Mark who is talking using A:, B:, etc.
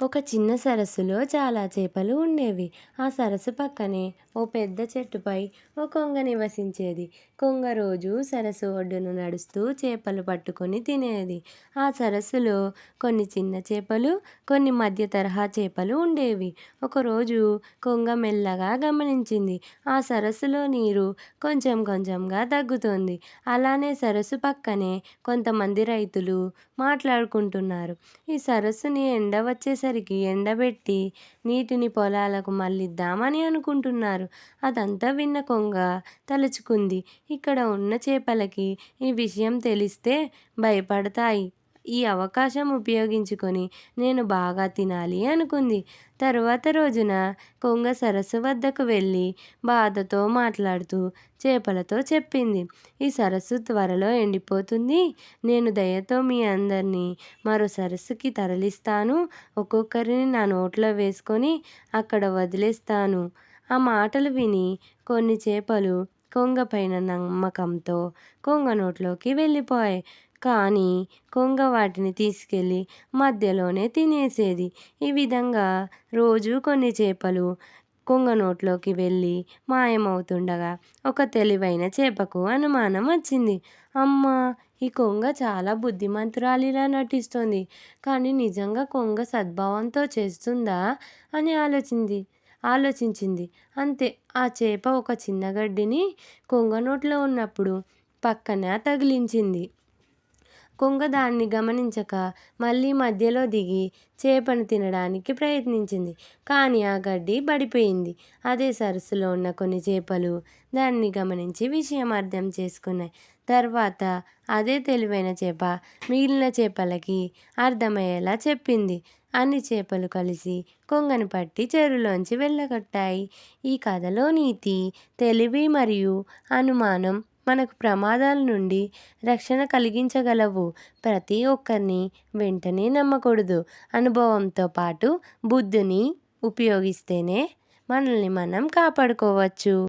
A: ఒక చిన్న సరస్సులో చాలా చేపలు ఉండేవి. ఆ సరస్సు పక్కనే ఓ పెద్ద చెట్టుపై ఓ కొంగ నివసించేది. కొంగ రోజు సరస్సు ఒడ్డున నడుస్తూ చేపలు పట్టుకొని తినేది. ఆ సరస్సులో కొన్ని చిన్న చేపలు కొన్ని మధ్య తరహా చేపలు ఉండేవి. ఒకరోజు కొంగ మెల్లగా గమనించింది. ఆ సరస్సులో నీరు కొంచెం కొంచెంగా తగ్గుతోంది. అలానే సరస్సు పక్కనే కొంతమంది రైతులు మాట్లాడుకుంటున్నారు. ఈ సరస్సుని ఎండ వచ్చేసరికి ఎండబెట్టి నీటిని పొలాలకు మళ్ళిద్దామని అనుకుంటున్నారు. అదంతా విన్న కొంగ తలుచుకుంది. ఇక్కడ ఉన్న చేపలకి ఈ విషయం తెలిస్తే భయపడతాయి. ఈ అవకాశం ఉపయోగించుకొని నేను బాగా తినాలి అనుకుంది. తరువాత రోజున కొంగ సరస్సు వద్దకు వెళ్ళి బాధతో మాట్లాడుతూ చేపలతో చెప్పింది. ఈ సరస్సు త్వరలో ఎండిపోతుంది. నేను దయతో మీ అందరినీ మరో సరస్సుకి తరలిస్తాను. ఒక్కొక్కరిని నా నోట్లో వేసుకొని అక్కడ వదిలేస్తాను. ఆ మాటలు విని కొన్ని చేపలు కొంగ పైన నమ్మకంతో కొంగ నోట్లోకి వెళ్ళిపోయాయి. కానీ కొంగ వాటిని తీసుకెళ్ళి మధ్యలోనే తినేసేది. ఈ విధంగా రోజు కొన్ని చేపలు కొంగ నోట్లోకి వెళ్ళి మాయమవుతుండగా ఒక తెలివైన చేపకు అనుమానం వచ్చింది. అమ్మ ఈ కొంగ చాలా బుద్ధిమంతురాలిలా నటిస్తుంది. కానీ నిజంగా కొంగ సద్భావంతో చేస్తుందా అని ఆలోచింది ఆలోచించింది. అంతే ఆ చేప ఒక చిన్న గడ్డిని కొంగ నోట్లో ఉన్నప్పుడు పక్కన తగిలించింది. కొంగ దాన్ని గమనించక మళ్ళీ మధ్యలో దిగి చేపను తినడానికి ప్రయత్నించింది. కానీ ఆ గడ్డి పడిపోయింది. అదే సరస్సులో ఉన్న కొన్ని చేపలు దాన్ని గమనించి విషయం అర్థం చేసుకున్నాయి. తర్వాత అదే తెలివైన చేప మిగిలిన చేపలకి అర్థమయ్యేలా చెప్పింది. అన్ని చేపలు కలిసి కొంగను పట్టి చెరువులోంచి వెళ్ళగొట్టాయి. ఈ కథలో నీతి తెలివి మరియు అనుమానం మనకు ప్రమాదాల నుండి రక్షణ కలిగించగలవు. ప్రతి ఒక్కరిని వెంటనే నమ్మకూడదు. అనుభవంతో పాటు బుద్ధిని ఉపయోగిస్తేనే మనల్ని మనం కాపాడుకోవచ్చు.